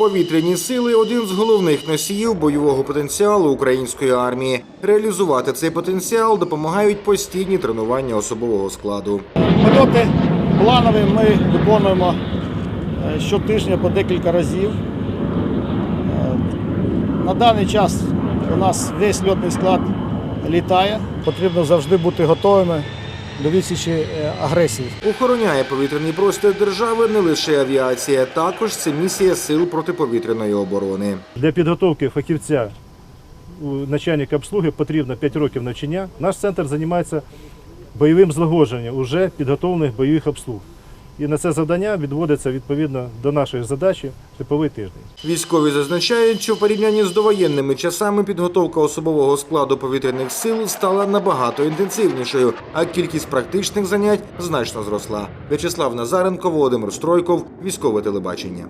Повітряні сили один з головних носіїв бойового потенціалу української армії. Реалізувати цей потенціал допомагають постійні тренування особового складу. Польоти планові ми виконуємо е, щотижня по декілька разів. Е, На даний час у нас весь льотний склад літає. Потрібно завжди бути готовими до відсічі е, агресії. Охороняє повітряний простір держави не лише авіація, також це місія сил протиповітряної оборони. Для підготовки фахівця у начальника обслуги потрібно 5 років навчання. Наш центр займається бойовим злагодженням уже підготовлених бойових обслуг. І на це завдання відводиться відповідно до нашої задачі типовий тиждень. Військові зазначають, що в порівнянні з довоєнними часами підготовка особового складу повітряних сил стала набагато інтенсивнішою, а кількість практичних занять значно зросла. В'ячеслав Назаренко, Володимир Стройков, військове телебачення.